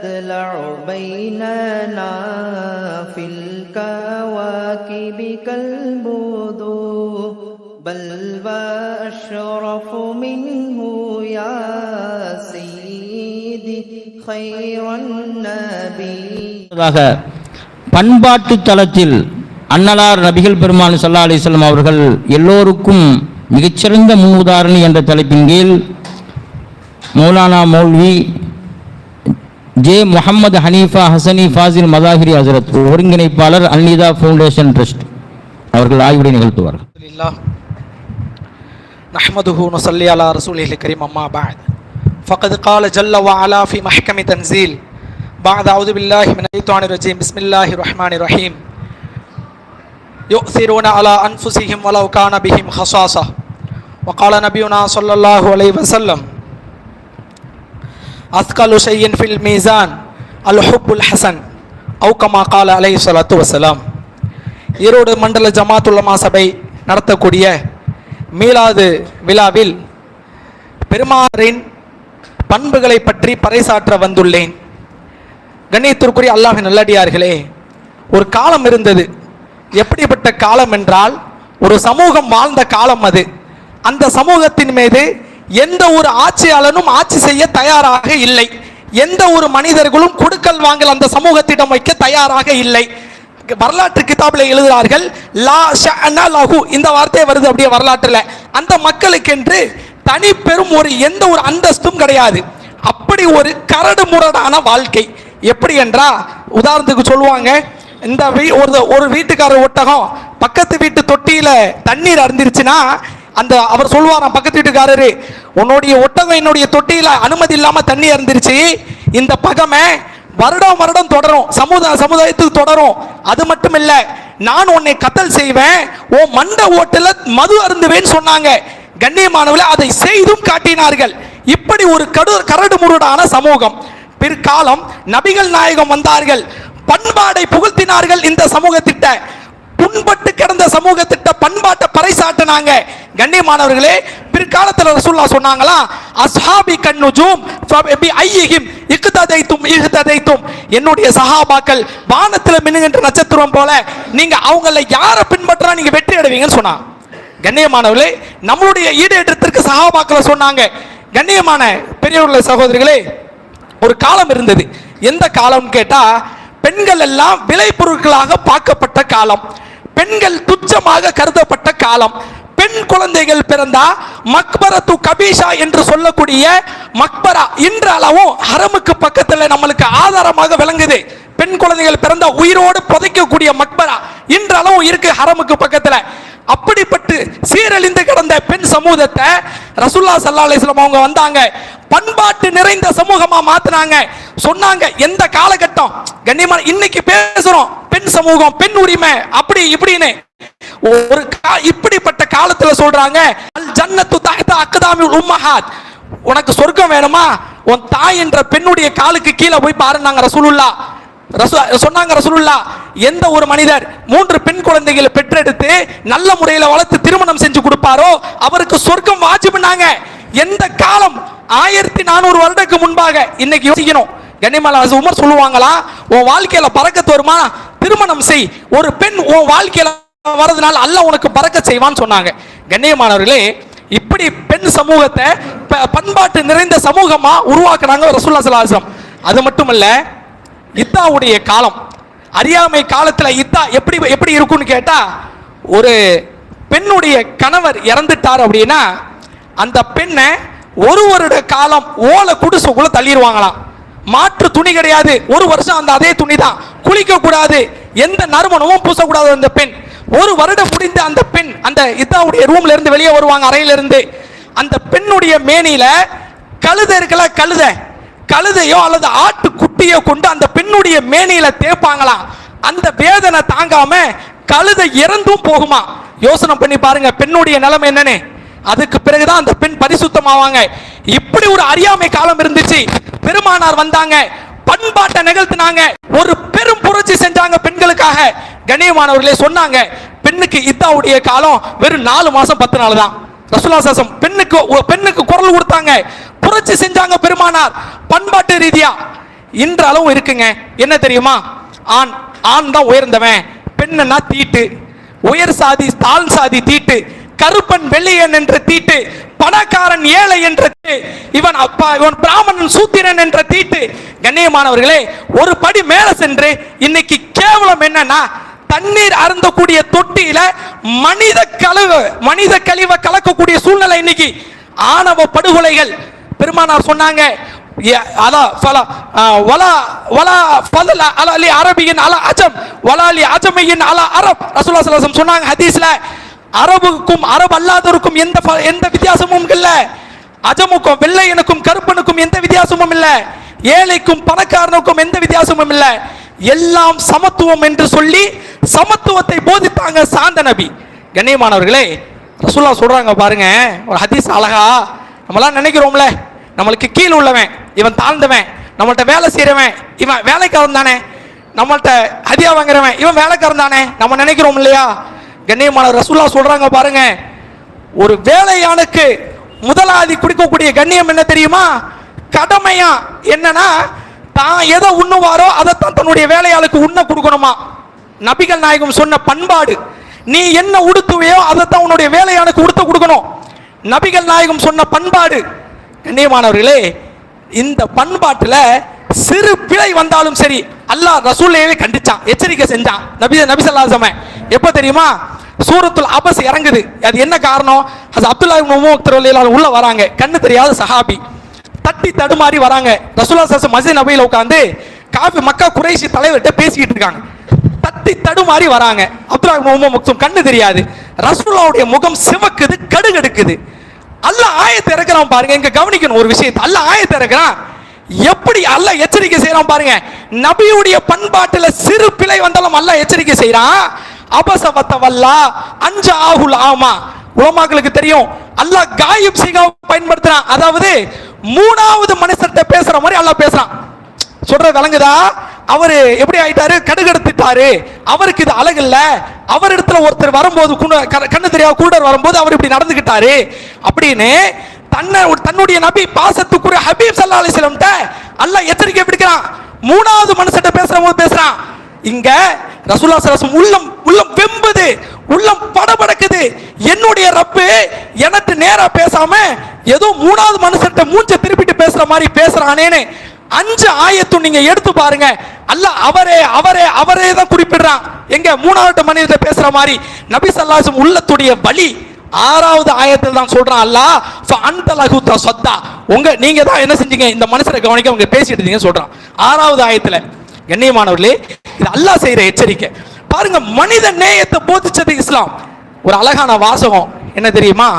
تطلع بيننا في الكواكب كالبدور بل وأشرف منه يا سيدي خير النبي அடுத்ததாக பண்பாட்டு தளத்தில் அன்னலார் நபிகள் பெருமான் சல்லா அலிஸ்லாம் அவர்கள் எல்லோருக்கும் மிகச்சிறந்த முன் உதாரணி என்ற தலைப்பின் கீழ் மௌலானா மௌல்வி ஜே முகமது ஹனீஃபா ஹசனி ஃபாசில் மதாஹிரி ஹசரத் ஒருங்கிணைப்பாளர் அல்னிதா ஃபவுண்டேஷன் ட்ரஸ்ட் அவர்கள் ஆய்வுரை நிகழ்த்துவார்கள் لله نحمده ونصلي على رسوله الكريم أما بعد فقد قال جل وعلا في محكم تنزيل بعد أعوذ بالله من الشيطان الرجيم بسم الله الرحمن الرحيم يؤثرون على أنفسهم ولو كان بهم خصاصة وقال نبينا صلى الله عليه وسلم அஸ்காலு ஷையன் ஃபில் மீசான் அல் ஹுப்புல் ஹசன் அவுகமா கால அலை சலாத்து வசலாம் ஈரோடு மண்டல ஜமாத்துல்லமா சபை நடத்தக்கூடிய மீலாது விழாவில் பெருமாறின் பண்புகளை பற்றி பறைசாற்ற வந்துள்ளேன். கண்ணியத்திற்குரிய அல்லாஹ் நல்லடியார்களே ஒரு காலம் இருந்தது. எப்படிப்பட்ட காலம் என்றால் ஒரு சமூகம் வாழ்ந்த காலம் அது. அந்த சமூகத்தின் மீது எந்த ஒரு ஆட்சியாளனும் ஆட்சி செய்ய தயாராக இல்லை. எந்த ஒரு மனிதர்களும் கொடுக்கல் வாங்கல் அந்த சமூகத்திடம் வைக்க தயாராக இல்லை. வரலாற்று கிதாபில் எழுதுகிறார்கள் லா ஷஅன லஹு. இந்த வார்த்தை வருது அப்படியே வரலாற்றில். அந்த மக்களுக்கென்று தனி பெரும் ஒரு எந்த ஒரு அந்தஸ்தும் கிடையாது. அப்படி ஒரு கரடு முரடான வாழ்க்கை. எப்படி என்றா உதாரணத்துக்கு சொல்லுவாங்க இந்த வீ ஒரு ஒரு வீட்டுக்காரர் ஒட்டகம் பக்கத்து வீட்டு தொட்டியில தண்ணீர் அருந்திருச்சுன்னா அந்த அவர் சொல்லுவாராம் பக்கத்து வீட்டுக்காரரு உன்னுடைய ஒட்டகம் என்னுடைய தொட்டியில் அனுமதி இல்லாம தண்ணி இருந்துருச்சு இந்த பகமை வருடம் வருடம் தொடரும். சமுதாய சமுதாயத்துக்கு தொடரும். அது மட்டும் இல்ல நான் உன்னை கத்தல் செய்வேன். ஓ மண்ட ஓட்டில் மது அருந்துவேன்னு சொன்னாங்க. கண்ணியமானவர்களே அதை செய்தும் காட்டினார்கள். இப்படி ஒரு கடு கரடு முருடான சமூகம். பிற்காலம் நபிகள் நாயகம் வந்தார்கள். பண்பாடை புகழ்த்தினார்கள் இந்த சமூகத்திட்ட. புண்பட்டு கிடந்த சமூகத்திட்ட பண்பாட்டை பறைசாட்டினாங்க கண்ணியமானவர்களே பிற்காலத்தில் ரசூல்லா சொன்னாங்களா அஸ்ஹாபி கண்ணுஜூம் பி ஐயிஹிம் இக்ததைத்தும் இஹ்ததைத்தும் என்னுடைய சஹாபாக்கள் வானத்தில் மின்னுகின்ற நட்சத்திரம் போல நீங்க அவங்கள யாரை பின்பற்றா நீங்க வெற்றி அடைவீங்கன்னு சொன்னாங்க. கண்ணியமானவர்களே நம்மளுடைய ஈடேற்றத்திற்கு சகாபாக்களை சொன்னாங்க கண்ணியமான பெரியவர்கள சகோதரிகளே ஒரு காலம் இருந்தது. எந்த காலம்னு கேட்டா பெண்கள் எல்லாம் விலை பொருட்களாக பார்க்கப்பட்ட காலம். பெண்கள் துச்சமாக கருதப்பட்ட காலம். பெண் குழந்தைகள் பிறந்தா மக்பரத்து கபீஷா என்று சொல்லக்கூடிய மக்பரா இன்றளவும் ஹரமுக்கு பக்கத்துல நம்மளுக்கு ஆதாரமாக விளங்குது. பெண் குழந்தைகள் பிறந்த உயிரோடு புதைக்கக்கூடிய மக்பரா இன்றளவும் இருக்கு ஹரமுக்கு பக்கத்துல. அப்படிப்பட்டு சீரழிந்து கிடந்த பெண் சமூகத்தை ரசுல்லா சல்லா அலிஸ்லாம் அவங்க வந்தாங்க. பண்பாட்டு நிறைந்த சமூகமா மாத்துனாங்க. சொன்னாங்க எந்த காலகட்டம்? கண்ணியமான இன்னைக்கு பேசுறோம். பெண் சமூகம் பெண் உரிமை. அப்படி இப்படின்னு ஒரு கா- இப்படிப்பட்ட காலத்துல சொல்றாங்க அல் ஜன்னத்து உம்மஹாத். உனக்கு சொர்க்கம் வேணுமா? உன் தாய் என்ற பெண்ணுடைய காலுக்கு கீழே போய் பாருன்னாங்க ரசூலுல்லா. சொன்னாங்க ரசூலுல்லா. எந்த ஒரு மனிதர் மூன்று பெண் குழந்தைகளை பெற்றெடுத்து நல்ல முறையில் வளர்த்து திருமணம் செஞ்சு கொடுப்பாரோ அவருக்கு சொர்க்கம் வாஜிபுனாங்க. எந்த காலம்? ஆயிரத்தி நானூறு வருடத்துக்கு முன்பாக இன்னைக்கு யோசிக்கணும். கனிமலா உமர் சொல்லுவாங்களா உன் வாழ்க்கையில பறக்கத்து வருமா? திருமணம் செய். ஒரு பெண் உன் வாழ்க்கையில வரதுனால அல்லாஹ் உனக்கு பறக்க செய்வான்னு சொன்னாங்க. கண்ணியமானவர்களே இப்படி பெண் சமூகத்தை ப- பண்பாட்டு நிறைந்த சமூகமா உருவாக்குனாங்க ரசூல்லா சலாசம் அது மட்டுமல்ல இத்தாவுடைய காலம். அறியாமை காலத்துல இத்தா எப்படி எப்படி இருக்கும்னு கேட்டா ஒரு பெண்ணுடைய கணவர் இறந்துட்டார் அப்படின்னா அந்த பெண்ணை ஒரு வருட காலம் ஓலை குடிசுக்குள்ள தள்ளிடுவாங்களாம். மாற்று துணி கிடையாது. ஒரு வருஷம் அந்த அதே துணி தான் குளிக்க கூடாது எந்த நறுமணமும் பூசக்கூடாது அந்த பெண். ஒரு வருடம் முடிந்து அந்த பெண் அந்த இதாவுடைய ரூம்ல இருந்து வெளியே வருவாங்க அறையில இருந்து அந்த பெண்ணுடைய மேனியில கழுதை இருக்கல கழுத. கழுதையோ அல்லது ஆட்டு குட்டியோ கொண்டு அந்த பெண்ணுடைய மேனியில தேய்ப்பாங்களாம் அந்த வேதனை தாங்காம கழுதை இறந்தும் போகுமா? யோசனை பண்ணி பாருங்க பெண்ணுடைய நிலைமை என்னன்னு. அதுக்கு பிறகுதான் அந்த பெண் பரிசுத்தமாவாங்க. இப்படி ஒரு அறியாமை காலம் இருந்துச்சு. பெருமானார் வந்தாங்க பண்பாட்டை நிகழ்த்தினாங்க. ஒரு பெண்களுக்காக கண்ணியமானவர்களே சொன்னாங்க. பெண்ணுக்கு இத்தாவுடைய காலம் வெறும் நாலு மாசம் பத்து நாள் தான் ரசூலா சாசம் பெண்ணுக்கு பெண்ணுக்கு குரல் கொடுத்தாங்க. புரட்சி செஞ்சாங்க பெருமானார். பண்பாட்டு ரீதியா இன்றளவும் இருக்குங்க. என்ன தெரியுமா? ஆண் ஆண் தான் உயர்ந்தவன். பெண்ணுன்னா தீட்டு. உயர் சாதி தாழ் சாதி தீட்டு. கருப்பன் வெள்ளையன் என்ற தீட்டு பணக்காரன் ஏழை என்ற இவன் அப்பா இவன் பிராமணன் சூத்திரன் என்ற தீட்டு. கண்ணியமானவர்களே ஒரு படி மேல சென்று இன்னைக்கு கேவலம் என்னன்னா தண்ணீர் அருந்தக்கூடிய தொட்டியில மனித கழிவு மனித கழிவை கலக்கக்கூடிய சூழ்நிலை இன்னைக்கு. ஆணவ படுகொலைகள். பெருமானார் சொன்னாங்க ஃபலா வலா வலா அரபியின் அலா அஜம் வலாலி அஜமையின் அல அலா அரப். ரசூலுல்லாஹி சொன்னாங்க ஹதீஸ்ல அரபுக்கும் அரபு அல்லாதவருக்கும் எந்த எந்த வித்தியாசமும் இல்லை. அஜமுக்கும் வெள்ளையனுக்கும் கருப்பனுக்கும் எந்த வித்தியாசமும் இல்லை. ஏழைக்கும் பணக்காரனுக்கும் எந்த வித்தியாசமும் இல்லை. எல்லாம் சமத்துவம் என்று சொல்லி சமத்துவத்தை போதித்தாங்க சாந்த நபி. கண்ணியமானவர்களே ரசூல்லா சொல்றாங்க பாருங்க ஒரு ஹதீஸ் அழகா. நம்மளாம் நினைக்கிறோம்ல நம்மளுக்கு கீழ் உள்ளவன் இவன் தாழ்ந்தவன் நம்மள்ட்ட வேலை செய்யறவன் இவன் வேலைக்காரன் தானே நம்மள்ட்ட ஹதியா வாங்குறவன் இவன் வேலைக்காரன் தானே நம்ம நினைக்கிறோம் இல்லையா? கண்ணியமான ரசூல்லா சொல்றாங்க பாருங்க. ஒரு வேலையானுக்கு முதலாளி கொடுக்கக்கூடிய கண்ணியம் என்ன தெரியுமா? கடமையா? என்னன்னா தான் எதை உண்ணுவாரோ அதைத்தான் தன்னுடைய வேலையாளுக்கு உண்ண கொடுக்கணுமா? நபிகள் நாயகம் சொன்ன பண்பாடு. நீ என்ன உடுத்துவையோ அதைத்தான் உன்னுடைய வேலையானுக்கு உடுத்த கொடுக்கணும். நபிகள் நாயகம் சொன்ன பண்பாடு. கண்ணியமானவர்களே இந்த பண்பாட்டில் சிறு பிழை வந்தாலும் சரி அல்லாஹ் ரசூல்லையவே கண்டிச்சான். எச்சரிக்கை செஞ்சான். நபி நபி எப்போ தெரியுமா? சூரத்துல் அபஸ் இறங்குது. அது என்ன காரணம்? அது அப்துல்லா இப்னு உம்மு உள்ள வராங்க. கண்ணு தெரியாத சஹாபி. தட்டி தடுமாறி வராங்க. ரசூலா சாஸ் மசித் நபியில் உட்காந்து காபி மக்கா குறைஷி தலைவர்கிட்ட பேசிக்கிட்டு இருக்காங்க. தட்டி தடுமாறி வராங்க. அப்துல்லா இப்னு முக்தும் கண்ணு தெரியாது. ரசூலாவுடைய முகம் சிவக்குது கடுகெடுக்குது. அல்ல ஆயத்தை இறக்குறான் பாருங்க. இங்க கவனிக்கணும் ஒரு விஷயத்தை. அல்ல ஆயத்தை இறக்குறான். எப்படி அல்லாஹ் எச்சரிக்கை செய்யறான் பாருங்க. நபியுடைய பண்பாட்டுல சிறு பிழை வந்தாலும் அல்ல எச்சரிக்கை செய்யறான் அபசவத்தவல்லா அஞ்ச ஆகுல் ஆமா. உலமாக்களுக்கு தெரியும் அல்லாஹ் காயிப் சிகா பயன்படுத்துறான். அதாவது மூணாவது மனுஷர்கிட்ட பேசுற மாதிரி அல்லாஹ் பேசுறான். சொல்றது விளங்குதா? அவரு எப்படி ஆயிட்டாரு? கடுகெடுத்துட்டாரு. அவருக்கு இது அழகு இல்ல. அவர் இடத்துல ஒருத்தர் வரும்போது க- கண்ணு தெரியாத குருடர் வரும்போது அவர் இப்படி நடந்துக்கிட்டாரு அப்படின்னு தன்னை தன்னுடைய நபி பாசத்துக்குரிய ஹபீப் சல்லா அலிஸ்லம்ட்ட அல்லாஹ் எச்சரிக்கை விடுக்கிறான். மூணாவது மனுஷன்ட்ட பேசுற போது பேசுறான். இங்க ரசூல்லா சலாசம் உள்ளம் உள்ளம் வெம்புது உள்ளம் படபடக்குது. என்னுடைய ரப்பு எனக்கு நேரா பேசாம ஏதோ மூணாவது மனுஷன்ட்ட மூஞ்ச திருப்பிட்டு பேசுற மாதிரி பேசுறானேன்னு அஞ்சு ஆயத்தும் நீங்க எடுத்து பாருங்க. அல்லாஹ் அவரே அவரே அவரே தான் குறிப்பிடுறான். எங்க மூணாவது மனிதர்கிட்ட பேசுற மாதிரி நபி ஸல்லல்லாஹு உள்ளத்துடைய வலி ஆறாவது ஆயத்தில் தான் சொல்றான். அல்லா அந்த லகுத்தா சொத்தா உங்க நீங்க தான் என்ன செஞ்சீங்க? இந்த மனுஷரை கவனிக்க உங்க பேசிட்டு இருந்தீங்கன்னு சொல்றான். ஆறாவது ஆயத்துல கண்ணியமானவர்களே இது அல்லா செய்யற எச்சரிக்கை. பாருங்க மனித நேயத்தை போதிச்சது இஸ்லாம். ஒரு அழகான வாசகம். என்ன தெரியுமா?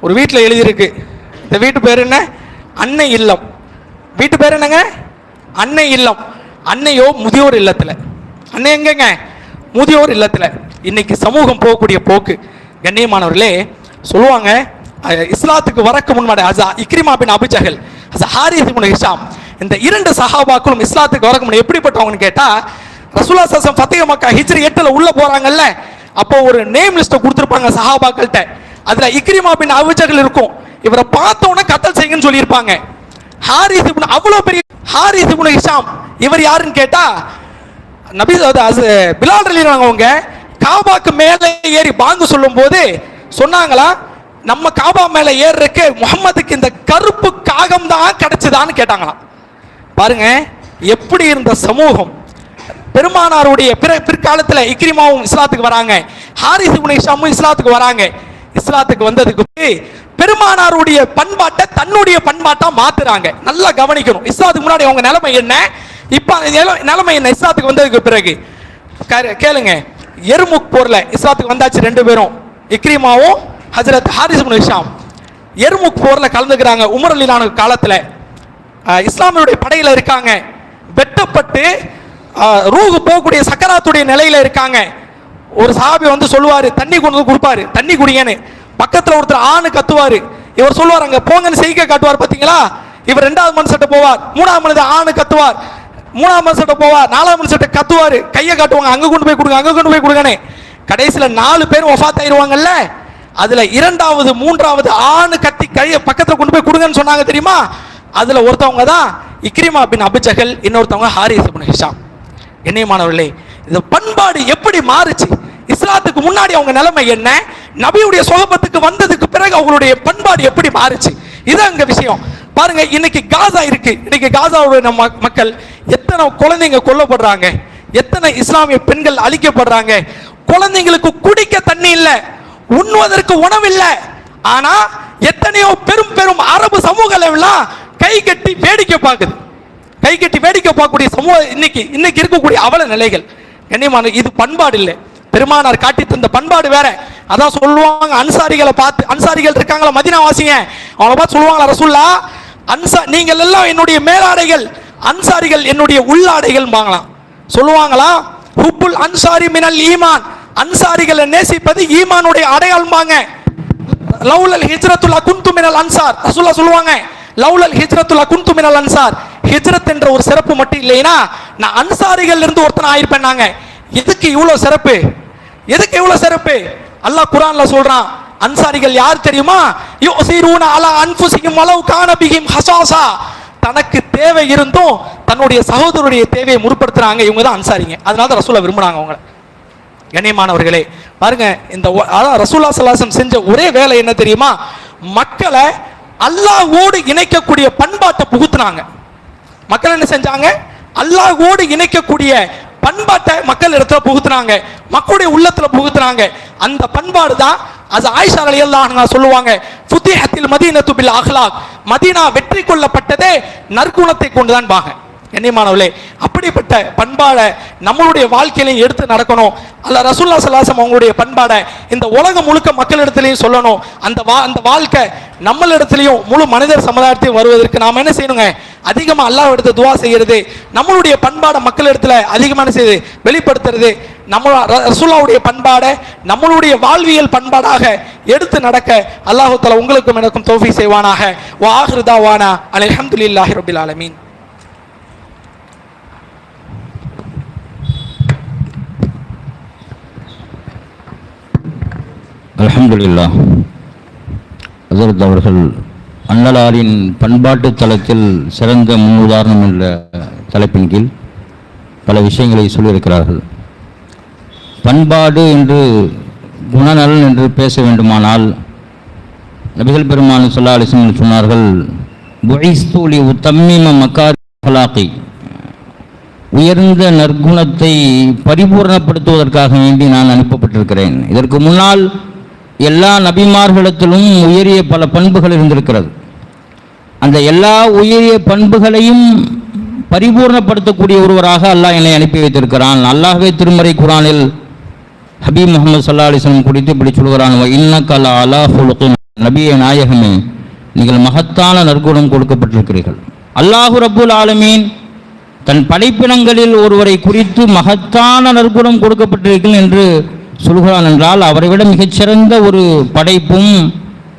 ஒரு வீட்டில் எழுதியிருக்கு. இந்த வீட்டு பேர் என்ன? அன்னை இல்லம். வீட்டு பேர் என்னங்க? அன்னை இல்லம். அன்னையோ முதியோர் இல்லத்தில். அன்னை எங்கங்க? முதியோர் இல்லத்தில். இன்னைக்கு சமூகம் போகக்கூடிய போக்கு. கண்ணியமானவர்களே சொல்லுவாங்க இஸ்லாத்துக்கு வரக்கு முன்னாடி அசா இக்ரிமா பின் அபிஜகல் அசா ஹாரிஸ் ஹிஷாம் இந்த இரண்டு சஹாபாக்களும் இஸ்லாத்துக்கு வரக்கு முன்னாடி எப்படிப்பட்டவங்கன்னு கேட்டால் ரசூலா சசம் ஃபத்திக மக்கா ஹிஜ்ரி எட்டில் உள்ளே போகிறாங்கல்ல அப்போ ஒரு நேம் லிஸ்ட்டை கொடுத்துருப்பாங்க சஹாபாக்கள்கிட்ட. அதில் இக்ரிமா பின் அவிஜகல் இருக்கும். இவரை பார்த்தோன்னே கத்தல் செய்யுங்கன்னு சொல்லியிருப்பாங்க. ஹாரிஸ் இப்னு அவ்வளோ பெரிய ஹாரிஸ் இப்னு ஹிஷாம் இவர் யாருன்னு கேட்டா நபி அது- பிலால் ரலியல்லாஹு அவங்க காபாக்கு மேலே ஏறி பாங்கு சொல்லும் போது சொன்னாங்களா நம்ம காபா மேலே ஏறுறதுக்கு முகமதுக்கு இந்த கருப்பு காகம் தான் கிடைச்சதான்னு கேட்டாங்களாம். பாருங்க எப்படி இருந்த சமூகம். பெருமானாருடைய பிற பிற்காலத்தில் இக்ரிமாவும் இஸ்லாத்துக்கு வராங்க. ஹாரிஸ் இப்னு இஸ்லாத்துக்கு வராங்க. இஸ்லாத்துக்கு வந்ததுக்கு பெருமானாருடைய பண்பாட்டை தன்னுடைய பண்பாட்டா மாத்துறாங்க. நல்லா கவனிக்கணும். இஸ்லாத்துக்கு முன்னாடி அவங்க நிலைமை என்ன? இப்ப நிலைமை என்ன? இஸ்லாத்துக்கு வந்ததுக்கு பிறகு. கேளுங்க. எருமுக் போர்ல இஸ்லாத்துக்கு வந்தாச்சு ரெண்டு பேரும். இக்ரிமாவும் ஹசரத் ஹாரிஸ் இப்னு எருமுக் போர்ல கலந்துக்கிறாங்க உமர் அலிலான காலத்துல. இஸ்லாமியுடைய படையில இருக்காங்க. வெட்டப்பட்டு ரூஹு போகக்கூடிய சக்கராத்துடைய நிலையில இருக்காங்க. ஒரு சாபி வந்து சொல்லுவாரு தண்ணி கொண்டு வந்து கொடுப்பாரு தண்ணி குடிங்கன்னு பக்கத்துல ஒருத்தர் ஆணு கத்துவாரு. இவர் சொல்லுவார் அங்க போங்கன்னு செய்க காட்டுவார் பாத்தீங்களா? இவர் ரெண்டாவது மனுஷட்ட போவார். மூணாவது மனித ஆணு கத்துவார். மூணாவது மனுஷட்ட போவார். நாலாவது மனுஷட்ட கத்துவாரு. கையை காட்டுவாங்க அங்க கொண்டு போய் கொடுங்க அங்க கொண்டு போய் கொடுங்கன்னு. கடைசியில நாலு பேர் ஒஃபாத் ஆயிருவாங்கல்ல அதுல இரண்டாவது மூன்றாவது ஆணு கத்தி கையை பக்கத்துல கொண்டு போய் கொடுங்கன்னு சொன்னாங்க தெரியுமா? அதுல ஒருத்தவங்க தான் இக்ரிமா பின் அபிஜகல் இன்னொருத்தவங்க ஹாரிஸ் பின் ஹிஷாம். என்னையமானவர்களே இந்த பண்பாடு எப்படி மாறுச்சு? இஸ்லாத்துக்கு முன்னாடி அவங்க நிலைமை என்ன? நபியுடைய சொகபத்துக்கு வந்ததுக்கு பிறகு அவங்களுடைய பண்பாடு எப்படி மாறுச்சு? இது அங்க விஷயம். பாருங்க இன்னைக்கு காசா இருக்கு. இன்னைக்கு காசாவுடைய மக்கள் எத்தனை குழந்தைங்க கொல்லப்படுறாங்க? எத்தனை இஸ்லாமிய பெண்கள் அழிக்கப்படுறாங்க? குழந்தைங்களுக்கு குடிக்க தண்ணி இல்லை உண்ணுவதற்கு உணவு இல்லை. ஆனா எத்தனையோ பெரும் பெரும் அரபு சமூகம் எல்லாம் கை கட்டி வேடிக்கை பார்க்குது. கை கட்டி வேடிக்கை பார்க்கக்கூடிய சமூக இன்னைக்கு இன்னைக்கு இருக்கக்கூடிய அவல நிலைகள். கண்ணியமான இது பண்பாடு இல்லை. பெருமானார் காட்டி தந்த பண்பாடு வேற. அதான் சொல்லுவாங்க அன்சாரிகளை பார்த்து அன்சாரிகள் இருக்காங்களா மதினா வாசிங்க அவங்கள பார்த்து சொல்லுவாங்களா ரசுல்லா? அன்சா நீங்கள் எல்லாம் என்னுடைய மேலாடைகள் அன்சாரிகள் என்னுடைய உள்ளாடைகள் வாங்கலாம். சொல்லுவாங்களா? ஹுப்புல் அன்சாரி மினல் ஈமான். அன்சாரிகளை நேசிப்பது ஈமானுடைய அடையாளம்பாங்க லவுலல் ஹிஜ்ரத்துல் அகுந்து மினல் அன்சார். ரசுல்லா சொல்லுவாங்க லவுலல் ஹிஜ்ரத்துல் அகுந்து மினல் அன்சார். ஹிஜ்ரத் என்ற ஒரு சிறப்பு மட்டும் இல்லைனா நான் அன்சாரிகள் இருந்து ஒருத்தன் ஆயிருப்பேன் நாங்க எதுக்கு இவ்வளவு சிறப்பு? எதுக்கு இவ்வளவு சிறப்பு? அல்லாஹ் குரான்ல சொல்றான் அன்சாரிகள் யார் தெரியுமா? யோசிரூன அலா அன்ஃபுசிஹிம் வலவ் கான பிஹிம் ஹசாசா தனக்கு தேவை இருந்தும் தன்னுடைய சகோதரருடைய தேவையை முற்படுத்துறாங்க. இவங்க தான் அன்சாரிங்க. அதனால தான் ரசூலா விரும்புறாங்க அவங்கள. கண்ணியமானவர்களே பாருங்க இந்த ஒ- அதான் ரசூல்லா சல்லாசம் செஞ்ச ஒரே வேலை என்ன தெரியுமா? மக்களை அல்லாஹோடு இணைக்கக்கூடிய பண்பாட்டை புகுத்துனாங்க. மக்கள் என்ன செஞ்சாங்க? அல்லாஹோடு இணைக்கக்கூடிய பண்பாட்டை மக்கள் இடத்துல புகுத்துனாங்க. மக்களுடைய உள்ளத்துல புகுத்துனாங்க. அந்த பண்பாடு தான் அது ஆயிஷா ரலியல்லாஹு சொல்லுவாங்க ஃபுத்திஹத்தில் மதீனத்து பில் அஹ்லாக். மதீனா வெற்றி கொள்ளப்பட்டதே நற்குணத்தை கொண்டுதான் பாங்க கண்ணியமானவர்களே அப்படிப்பட்ட பண்பாடை நம்மளுடைய வாழ்க்கையிலையும் எடுத்து நடக்கணும். அல்ல ரசூல்லா சலாசம் அவங்களுடைய பண்பாடை இந்த உலகம் முழுக்க மக்களிடத்துலையும் சொல்லணும். அந்த வா அந்த வாழ்க்கை நம்மளிடத்துலையும் முழு மனிதர் சமுதாயத்தையும் வருவதற்கு நாம் என்ன செய்யணுங்க? அதிகமாக அல்லாஹ் எடுத்து துவா செய்யறது நம்மளுடைய பண்பாடை மக்கள் இடத்துல அதிகமான செய்து வெளிப்படுத்துறது நம்ம ரசூல்லாவுடைய பண்பாடை நம்மளுடைய வாழ்வியல் பண்பாடாக எடுத்து நடக்க அல்லாஹு தலா உங்களுக்கும் எனக்கும் தோஃபி செய்வானாக. வா ஆஹிருதாவானா அல்ஹம்துலில்லாஹி ரபில் ஆலமீன். அலமதுல்லா ஹசரத் அவர்கள் அண்ணலாரின் பண்பாட்டு தளத்தில் சிறந்த முன்னுதாரணம் என்ற தலைப்பின் கீழ் பல விஷயங்களை சொல்லியிருக்கிறார்கள். பண்பாடு என்று குணநலன் என்று பேச வேண்டுமானால் நபிகள் பெருமான் சொல்லா அலிசன் சொன்னார்கள் புகைஸ்தூலி உத்தம்மிம மக்காரி உயர்ந்த நற்குணத்தை பரிபூரணப்படுத்துவதற்காக வேண்டி நான் அனுப்பப்பட்டிருக்கிறேன். இதற்கு முன்னால் எல்லா நபிமார்களிடத்திலும் உயரிய பல பண்புகள் இருந்திருக்கிறது. அந்த எல்லா உயரிய பண்புகளையும் பரிபூர்ணப்படுத்தக்கூடிய ஒருவராக அல்லாஹ் என்னை அனுப்பி வைத்திருக்கிறான். அல்லாஹ்வே திருமறை குரானில் ஹபீப் முகமது சல்லா அலிஸ்லம் குறித்து இப்படி சொல்கிறான் இன்னக்கல் அலா ஹுலுகின் நபிய நாயகமே நீங்கள் மகத்தான நற்குணம் கொடுக்கப்பட்டிருக்கிறீர்கள். அல்லாஹு ரபுல் ஆலமீன் தன் படைப்பினங்களில் ஒருவரை குறித்து மகத்தான நற்குணம் கொடுக்கப்பட்டிருக்கிறேன் என்று சொல்கிறான் என்றால் அவரை விட மிகச்சிறந்த ஒரு படைப்பும்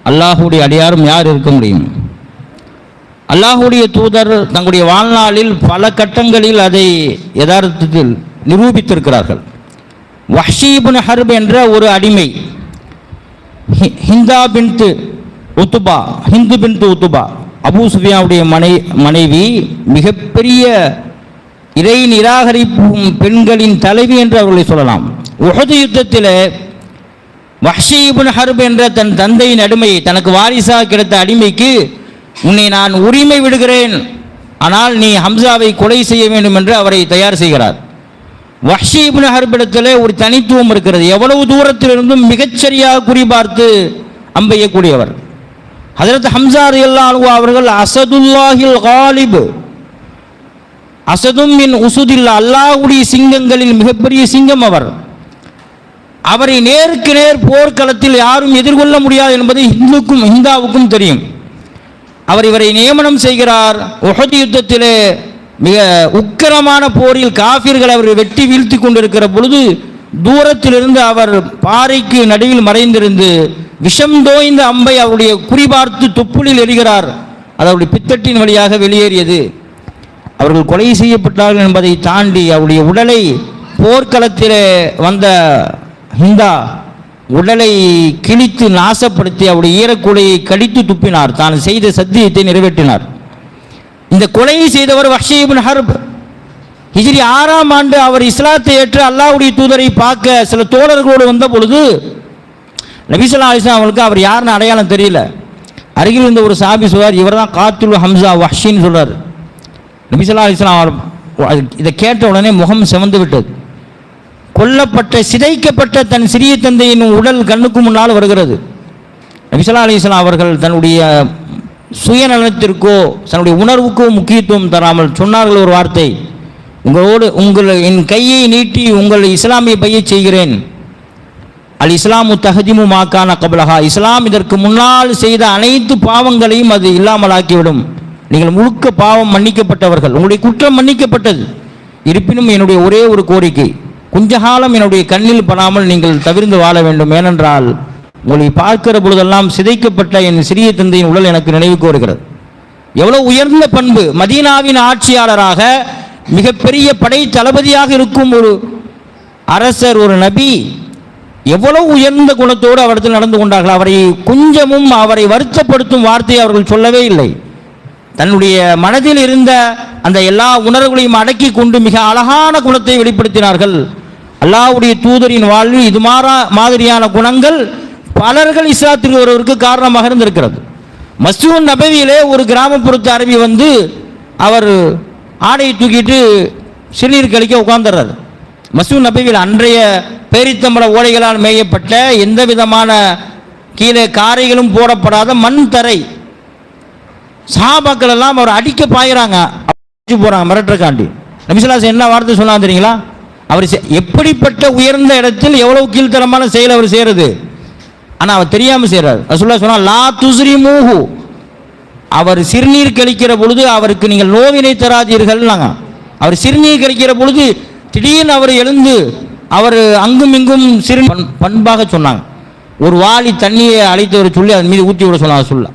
அல்லாஹுடைய அடியாரும் யார் இருக்க முடியும்? அல்லாஹுடைய தூதர் தங்களுடைய வாழ்நாளில் பல கட்டங்களில் அதை யதார்த்தத்தில் நிரூபித்திருக்கிறார்கள். வஹ்ஷீபுன் ஹர்ப் என்ற ஒரு அடிமை he- Hind bint Utbah Hind bint Utbah Abu சுஃபியாவுடைய மனை மனைவி மிகப்பெரிய இறை நிராகரிப்பும் பெண்களின் தலைவி என்று அவர்களை சொல்லலாம். உகது யுத்தத்தில் வஹ்ஷீபுன் ஹர்ப் என்ற தன் தந்தையின் அடிமையை தனக்கு வாரிசாக கிடைத்த அடிமைக்கு உன்னை நான் உரிமை விடுகிறேன். ஆனால் நீ ஹம்சாவை கொலை செய்ய வேண்டும் என்று அவரை தயார் செய்கிறார். வஹ்ஷி இப்னு ஹர்பிடத்தில் ஒரு தனித்துவம் இருக்கிறது. எவ்வளவு தூரத்திலிருந்தும் மிகச்சரியாக குறிபார்த்து அம்பெய்யக்கூடியவர் ஹஜரத் ஹம்சா ரலியல்லாஹு அவர்கள் அசதுல்லாஹில் காலிபு. அசதும் மின் உசுதில்லா அல்லாஹுடைய சிங்கங்களில் மிகப்பெரிய சிங்கம் அவர். அவரை நேருக்கு நேர் போர்க்களத்தில் யாரும் எதிர்கொள்ள முடியாது என்பது இந்துக்கும் ஹிந்தாவுக்கும் தெரியும். அவர் இவரை நியமனம் செய்கிறார். உஹது யுத்தத்திலே மிக உக்கிரமான போரில் காஃபிர்கள் அவரை வெட்டி வீழ்த்தி கொண்டிருக்கிற பொழுது தூரத்திலிருந்து அவர் பாறைக்கு நடுவில் மறைந்திருந்து விஷம் தோய்ந்த அம்பை அவருடைய குறிபார்த்து தொப்புளில் எறிகிறார் அது அவருடைய பித்தட்டின் வழியாக வெளியேறியது. அவர்கள் கொலை செய்யப்பட்டார்கள் என்பதை தாண்டி அவருடைய உடலை போர்க்களத்திலே வந்த ஹிந்தா உடலை கிழித்து நாசப்படுத்தி அவருடைய ஈரக்குலையை கடித்து துப்பினார். தான் செய்த சத்தியத்தை நிறைவேற்றினார். இந்த கொலையை செய்தவர் வஹ்ஷிபின் ஹர்ப். ஹிஜ்ரி ஆறாம் ஆண்டு அவர் இஸ்லாத்தை ஏற்று அல்லாவுடைய தூதரை பார்க்க சில தோழர்களோடு வந்த பொழுது நபிசல்லா அலிஸ்லாம் அவங்களுக்கு அவர் யாருன்னு அடையாளம் தெரியல. அருகில் இருந்த ஒரு சாபி சொல்வார் இவர் தான் காத்துல் ஹம்சா வஹ்ஷின்னு சொல்றார். நபிசல்லா அலிஸ்லாம் அவர் இதை கேட்ட உடனே முகம் சிவந்து விட்டது. கொல்லப்பட்ட சிதைக்கப்பட்ட தன் சிறிய தந்தையின் உடல் கண்ணுக்கு முன்னால் வருகிறது. நபிசல்லா அலிஸ்லாம் அவர்கள் தன்னுடைய சுயநலத்திற்கோ தன்னுடைய உணர்வுக்கோ முக்கியத்துவம் தராமல் சொன்னார்கள் ஒரு வார்த்தை. உங்களோடு உங்கள் என் கையை நீட்டி உங்கள் இஸ்லாமிய பைய செய்கிறேன். அல் இஸ்லாமு தஹதிமு மாக்கான கபலஹா. இஸ்லாம் இதற்கு முன்னால் செய்த அனைத்து பாவங்களையும் அது இல்லாமலாக்கிவிடும். நீங்கள் முழுக்க பாவம் மன்னிக்கப்பட்டவர்கள். உங்களுடைய குற்றம் மன்னிக்கப்பட்டது. இருப்பினும் என்னுடைய ஒரே ஒரு கோரிக்கை. கொஞ்சகாலம் என்னுடைய கண்ணில் படாமல் நீங்கள் தவிர்ந்து வாழ வேண்டும். ஏனென்றால் உங்களை பார்க்கிற பொழுதெல்லாம் சிதைக்கப்பட்ட என் சிறிய தந்தையின் உடல் எனக்கு நினைவுக்கு வருகிறது எவ்வளவு உயர்ந்த பண்பு மதீனாவின் ஆட்சியாளராக மிகப்பெரிய படை தளபதியாக இருக்கும் ஒரு அரசர் ஒரு நபி எவ்வளவு உயர்ந்த குணத்தோடு அவரிடத்தில் நடந்து கொண்டார்கள். அவரை கொஞ்சமும் அவரை வருத்தப்படுத்தும் வார்த்தையை அவர்கள் சொல்லவே இல்லை. தன்னுடைய மனதில் இருந்த அந்த எல்லா உணர்வுகளையும் அடக்கி கொண்டு மிக அழகான குணத்தை வெளிப்படுத்தினார்கள். அல்லாவுடைய தூதரின் வாழ்வில் இது மாறா மாதிரியான குணங்கள் பலர்கள் இஸ்லாத்திற்கு ஒருவருக்கு காரணமாக இருந்திருக்கிறது. மஸ்ரூன் நபவியிலே ஒரு கிராமப்புறத்து அரபி வந்து அவர் ஆடையை தூக்கிட்டு சிறுநீர் கழிக்க உட்கார்ந்துடுறாரு. மசூன் நபியில் அன்றைய பேரித்தம்பள ஓடைகளால் மேயப்பட்ட எந்த விதமான கீழே காரைகளும் போடப்படாத மண் தரை சாபாக்கள் எல்லாம் அவர் அடிக்க பாயிறாங்க. அடிச்சு போறாங்க மிரட்டுறக்காண்டி நபிசுல்லாஸ் என்ன வார்த்தை சொன்னா தெரியுங்களா? அவர் செ- எப்படிப்பட்ட உயர்ந்த இடத்தில் எவ்வளவு கீழ்த்தரமான செயல் அவர் செய்கிறது ஆனால் அவர் தெரியாமல் செய்கிறார் ரசுல்லா சொன்னால் லா துஸ்ரி மூஹு அவர் சிறுநீர் கழிக்கிற பொழுது அவருக்கு நீங்கள் நோவினை தராதீர்கள் நாங்கள் அவர் சிறுநீர் கழிக்கிற பொழுது திடீர்னு அவர் எழுந்து அவர் அங்கும் இங்கும் சிறு பண்பாக சொன்னாங்க. ஒரு வாளி தண்ணியை அழைத்தவர் சொல்லி அதன் மீது ஊற்றி விட சொன்னாங்க சொல்ல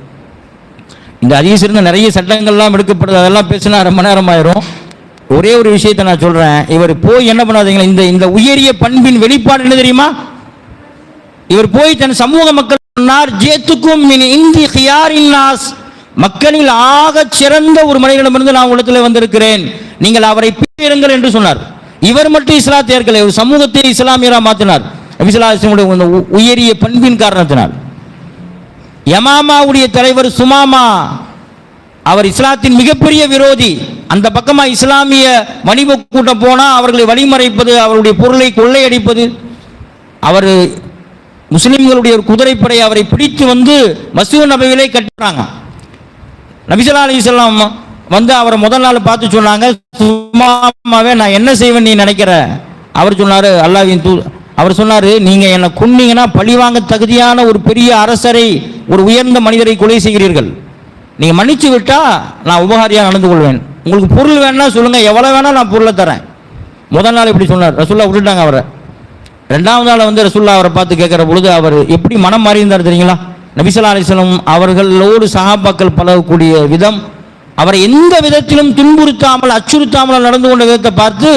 இந்த அதிக சிறந்த நிறைய சட்டங்கள்லாம் எடுக்கப்படுது. அதெல்லாம் பேசினா ரொம்ப நேரம் ஆயிரும். ஒரே ஒரு விஷயத்தை நான் சொல்றேன். இவர் போய் என்ன பண்ணாதீங்களா இந்த இந்த உயரிய பண்பின் வெளிப்பாடு என்ன தெரியுமா? இவர் போய் தன் சமூக மக்கள் சொன்னார் ஜேத்துக்கும் மின் இந்தி ஹியாரின் மக்களில் ஆகச் சிறந்த ஒரு மனிதனிடமிருந்து நான் உலகத்தில் வந்திருக்கிறேன். நீங்கள் அவரை பிரியுங்கள் என்று சொன்னார். இவர் மட்டும் இஸ்லாத்தை ஏற்கலை ஒரு சமூகத்தை இஸ்லாமியரா மாற்றினார் நபிசுல்லாஸ்லமுடைய உ- உயரிய பண்பின் காரணத்தினால். யமாமாவுடைய தலைவர் சுமாமா அவர் இஸ்லாத்தின் மிகப்பெரிய விரோதி. அந்த பக்கமா இஸ்லாமிய வணிக கூட்டம் போனா அவர்களை வழிமறைப்பது அவருடைய பொருளை கொள்ளையடிப்பது. அவர் முஸ்லிம்களுடைய ஒரு குதிரைப்படை அவரை பிடித்து வந்து மசூ நபவிலே கட்டுறாங்க. நபிசல்லா அலிசல்லாம் வந்து அவரை முதல் நாள் பார்த்து சொன்னாங்க சும்மாவே நான் என்ன செய்வேன் நீ நினைக்கிற? அவர் சொன்னாரு அல்லாவின் தூ அவர் சொன்னாரு நீங்க என்னை கொன்னீங்கன்னா பழிவாங்க தகுதியான ஒரு பெரிய அரசரை ஒரு உயர்ந்த மனிதரை கொலை செய்கிறீர்கள். நீங்க மன்னிச்சு விட்டா நான் உபகாரியாக நடந்து கொள்வேன். உங்களுக்கு பொருள் வேணா சொல்லுங்கள் எவ்வளோ வேணால் நான் பொருளை தரேன். முதல் நாள் இப்படி சொன்னார். ரசுல்லா விட்டுட்டாங்க அவரை. ரெண்டாவது நாள் வந்து ரசுல்லா அவரை பார்த்து கேட்குற பொழுது அவர் எப்படி மனம் மாறி இருந்தார் தெரியுங்களா? நபிசல்லா அலிஸ்லம் அவர்களோடு சகாபாக்கள் பழகக்கூடிய விதம் அவரை எந்த விதத்திலும் துன்புறுத்தாமல் அச்சுறுத்தாமல் நடந்து கொண்ட விதத்தை பார்த்து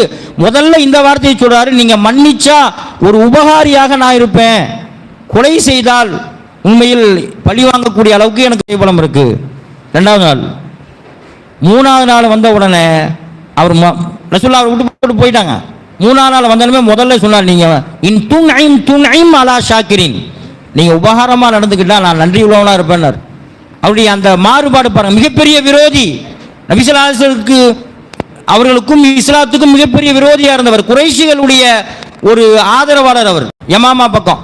முதல்ல இந்த வார்த்தையை சொல்றாரு. நீங்க மன்னிச்சா ஒரு உபகாரியாக நான் இருப்பேன். கொலை செய்தால் உண்மையில் பழி வாங்கக்கூடிய அளவுக்கு எனக்கு கைபலம் இருக்கு. ரெண்டாவது நாள். மூணாவது நாள் வந்த உடனே அவர் ம- அவர் விட்டு போட்டு போயிட்டாங்க. மூணாவது நாள் வந்தாலுமே முதல்ல சொன்னார் நீங்க இன் துன் ஐம் துன் ஐம் அலா ஷாக்கிரின். நீங்க உபகாரமா நடந்துக்கிட்டா நான் நன்றி உள்ளவனா இருப்பேன்னார். அவருடைய அந்த மாறுபாடு பாருங்க மிகப்பெரிய விரோதி. நபிசலாசருக்கு அவர்களுக்கும் இஸ்லாத்துக்கும் மிகப்பெரிய விரோதியா இருந்தவர் குறைஷிகளுடைய ஒரு ஆதரவாளர் அவர் யமாமா பக்கம்.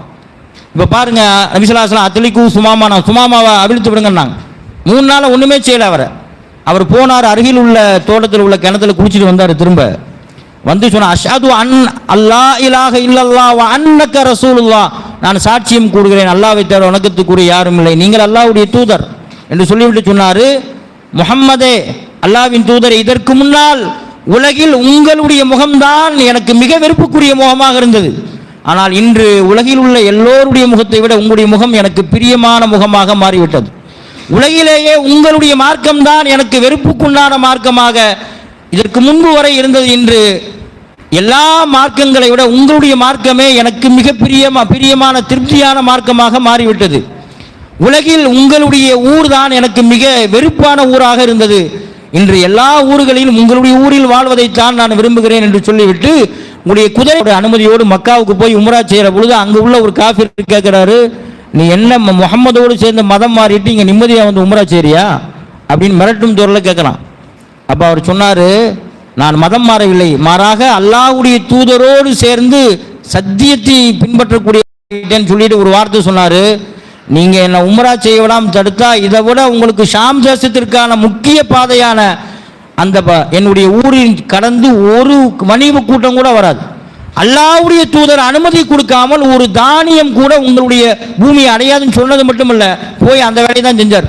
இப்ப பாருங்க நபிசலாசலம் அத்தலிக்கும் சுமாமா நான் சுமாமாவை அவிழ்த்து விடுங்கன்னாங்க. மூணு நாள் ஒண்ணுமே செய்யல அவரை. அவர் போனார் அருகில் உள்ள தோட்டத்தில் உள்ள கிணத்துல குளிச்சுட்டு வந்தார் திரும்ப. வந்து சொன்ன அஷாது அன் அல்லா இலாக இல்லல்லா அன்னக்க ரசூலுல்லா நான் சாட்சியம் கூறுகிறேன் அல்லாவை தவிர வணக்கத்துக்குரிய யாரும் இல்லை. நீங்கள் அல்லாவுடைய தூதர் என்று சொல்லிவிட்டு சொன்னாரு முகம்மதே அல்லாவின் தூதர் இதற்கு முன்னால் உலகில் உங்களுடைய முகம்தான் எனக்கு மிக வெறுப்புக்குரிய முகமாக இருந்தது. ஆனால் இன்று உலகில் உள்ள எல்லோருடைய முகத்தை விட உங்களுடைய முகம் எனக்கு பிரியமான முகமாக மாறிவிட்டது. உலகிலேயே உங்களுடைய மார்க்கம்தான் எனக்கு வெறுப்புக்குண்டான மார்க்கமாக. இதற்கு முன்பு வரை இருந்தது என்று எல்லா மார்க்கங்களை விட உங்களுடைய மார்க்கமே எனக்கு மிக பிரியமா பிரியமான திருப்தியான மார்க்கமாக மாறிவிட்டது. உலகில் உங்களுடைய ஊர் தான் எனக்கு மிக வெறுப்பான ஊராக இருந்தது. இன்று எல்லா ஊர்களிலும் உங்களுடைய ஊரில் வாழ்வதைத்தான் நான் விரும்புகிறேன் என்று சொல்லிவிட்டு உங்களுடைய குதிரை அனுமதியோடு மக்காவுக்கு போய் உமரா செய்கிற பொழுது அங்கே உள்ள ஒரு காஃபி கேட்குறாரு நீ என்ன முகம்மதோடு சேர்ந்து மதம் மாறிட்டு இங்கே நிம்மதியாக வந்து உமரா செய்றியா? அப்படின்னு மிரட்டும் தூரில் கேட்குறான் அப்போ அவர் சொன்னார் நான் மதம் மாறவில்லை. மாறாக அல்லாஹ்வுடைய தூதரோடு சேர்ந்து சத்தியத்தை பின்பற்றக்கூடிய சொல்லிட்டு ஒரு வார்த்தை சொன்னார். நீங்கள் என்னை உமரா செய்ய விடாமல் தடுத்தா இதை விட உங்களுக்கு ஷாம் தேசத்திற்கான முக்கிய பாதையான அந்த ப- என்னுடைய ஊரில் கடந்து ஒரு வணிக கூட்டம் கூட வராது. அல்லாவுடைய தூதர் அனுமதி கொடுக்காமல் ஒரு தானியம் கூட உங்களுடைய பூமியை அடையாதுன்னு சொன்னது மட்டுமல்ல போய் அந்த வேலையை தான் செஞ்சார்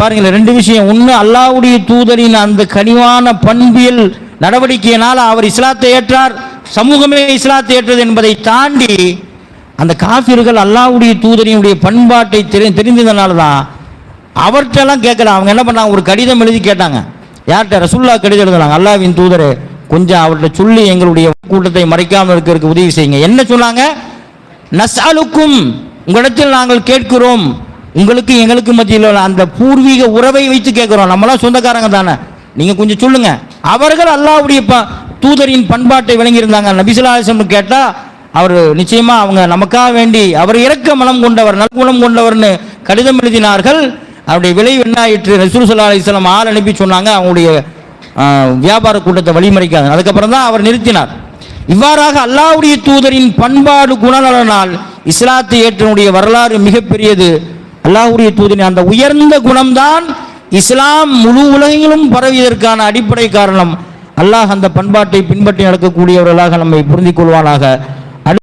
பாருங்களேன் ரெண்டு விஷயம். ஒன்று அல்லாவுடைய தூதரின் அந்த கனிவான பண்பியல் நடவடிக்கையினால் அவர் இஸ்லாத்தை ஏற்றார் சமூகமே இஸ்லாத்தை ஏற்றது என்பதை தாண்டி அந்த காஃபிர்கள் அல்லாவுடைய தூதரினுடைய பண்பாட்டை தெரி தெரிந்ததுனால தான் அவர்கிட்டலாம் கேட்கல. அவங்க என்ன பண்ணாங்க? ஒரு கடிதம் எழுதி கேட்டாங்க. யார்கிட்ட? ரசுல்லா கடிதம் எழுதுனாங்க. அல்லாவின் தூதர் கொஞ்சம் அவர்கிட்ட சொல்லி எங்களுடைய கூட்டத்தை மறைக்காமல் இருக்கிறதுக்கு உதவி செய்யுங்க. என்ன சொன்னாங்க? நசாலுக்கும் உங்களிடத்தில் நாங்கள் கேட்கிறோம். உங்களுக்கு எங்களுக்கு மத்தியில் அந்த பூர்வீக உறவை வைத்து கேட்குறோம். நம்மளாம் சொந்தக்காரங்க தானே. நீங்கள் கொஞ்சம் சொல்லுங்க. அவர்கள் அல்லாவுடைய ப தூதரின் பண்பாட்டை விளங்கியிருந்தாங்க நபிசுல்லாசம் கேட்டால் அவர் நிச்சயமா அவங்க நமக்காக வேண்டி அவர் இறக்க மனம் கொண்டவர் நற்குணம் கொண்டவர்னு கடிதம் எழுதினார்கள். அவருடைய விளைவு என்ன ஆயிற்று ரசூல் சல்லா அலிஸ்லாம் ஆள் அனுப்பி சொன்னாங்க. அவங்களுடைய வியாபார கூட்டத்தை வழிமறைக்காது அதுக்கப்புறம் தான் அவர் நிறுத்தினார். இவ்வாறாக அல்லாவுடைய தூதரின் பண்பாடு குணநலனால் இஸ்லாத்து ஏற்றனுடைய வரலாறு மிகப்பெரியது. அல்லாஹுடைய தூதரின் அந்த உயர்ந்த குணம்தான் இஸ்லாம் முழு உலகிலும் பரவியதற்கான அடிப்படை காரணம். அல்லாஹ் அந்த பண்பாட்டை பின்பற்றி நடக்கக்கூடியவர்களாக நம்மை புரிந்து கொள்வானாக.